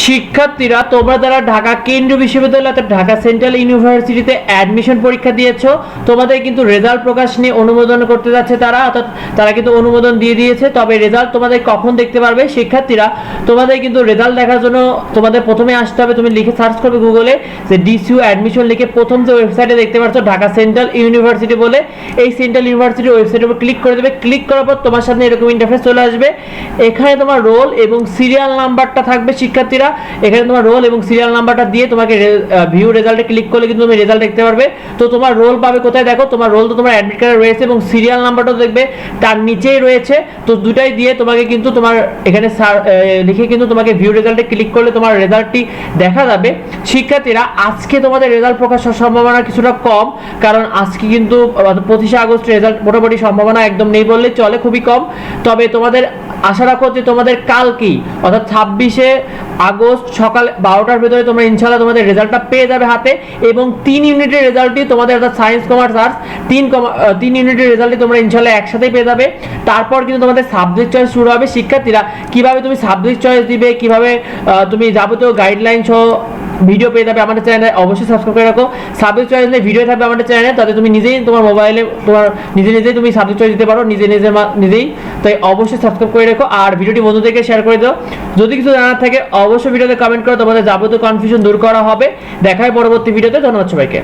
শিক্ষার্থীরা তোমরা যারা ঢাকা কেন্দ্রীয় বিশ্ববিদ্যালয় অর্থাৎ ঢাকা সেন্ট্রাল ইউনিভার্সিটিতে অ্যাডমিশন পরীক্ষা দিয়েছ, তোমাদের কিন্তু রেজাল্ট প্রকাশ নিয়ে অনুমোদন করতে যাচ্ছে তারা, অর্থাৎ তারা কিন্তু অনুমোদন দিয়ে দিয়েছে। তবে রেজাল্ট তোমাদের কখন দেখতে পারবে? শিক্ষার্থীরা, তোমাদের কিন্তু রেজাল্ট দেখার জন্য তোমাদের প্রথমে আসতে হবে। তুমি লিখে সার্চ করবে গুগলে যে ডিসিউ অ্যাডমিশন লিখে প্রথম যে ওয়েবসাইটে দেখতে পাচ্ছ ঢাকা সেন্ট্রাল ইউনিভার্সিটি বলে, এই সেন্ট্রাল ইউনিভার্সিটির ওয়েবসাইটের উপর ক্লিক করে দেবে। ক্লিক করার পর তোমার সামনে এরকম ইন্টারফেস চলে আসবে। এখানে তোমার রোল এবং সিরিয়াল নাম্বারটা থাকবে শিক্ষার্থীরা। এখানে তোমার রোল এবং সিরিয়াল নাম্বারটা দিয়ে তোমাকে ভিউ রেজাল্টে ক্লিক করলে কিন্তু তুমি রেজাল্ট দেখতে পারবে। তো তোমার রোল পাবে কোথায়? দেখো, তোমার রোল তো তোমার অ্যাডমিট কার্ডে রয়েছে এবং সিরিয়াল নাম্বারটাও দেখবে, তার নিচেই রয়েছে। তো দুটাই দিয়ে তোমাকে কিন্তু তোমার এখানে লিখে কিন্তু তোমাকে ভিউ রেজাল্টে ক্লিক করলে তোমার রেজাল্টটি দেখা যাবে। শিক্ষার্থীরা, আজকে তোমাদের রেজাল্ট প্রকাশের সম্ভাবনা কিছুটা কম, কারণ আজকে কিন্তু পঁচিশে আগস্ট রেজাল্ট মোটামুটি সম্ভাবনা একদম নেই বললে চলে, খুবই কম। তবে তোমাদের আশা রাখো যে তোমাদের কালকেই অর্থাৎ ছাব্বিশে আগস্ট সকাল বারোটার ভেতরে তোমরা ইনশাল্লাহ তোমাদের রেজাল্টটা পেয়ে যাবে হাতে এবং তিন ইউনিটের রেজাল্টটি তোমাদের অর্থাৎ সায়েন্স, কমার্স, আর্টস, তিন তিন ইউনিটের রেজাল্টই তোমরা ইনশাল্লাহ একসাথেই পেয়ে যাবে। তারপর কিন্তু তোমাদের সাবজেক্ট চয়েস শুরু হবে শিক্ষার্থীরা। কীভাবে তুমি সাবজেক্ট চয়েস দিবে? কীভাবে তুমি যাবতীয় গাইডলাইন সহ ভিডিও পেয়ে যাবে আমাদের চ্যানেলে অবশ্যই সাবস্ক্রাইব করে রাখো। সাবজেক্ট চয়েস নিয়ে ভিডিও থাকবে আমাদের চ্যানেলে তাতে তুমি নিজেই তোমার মোবাইলে তোমার নিজে নিজেই তুমি সাবজেক্ট চয়েস দিতে পারো, নিজে নিজে নিজেই। তাই অবশ্যই সাবস্ক্রাইব করে রাখো। আর ভিডিওটি বন্ধুদেরকে শেয়ার করে দাও। যদি কিছু জানার থাকে, অবশ্যই ভিডিওতে কমেন্ট করো, তোমাদের যাবতীয় কনফিউশন দূর করা হবে। দেখায় পরবর্তী ভিডিওতে ধন্যবাদ সবাইকে।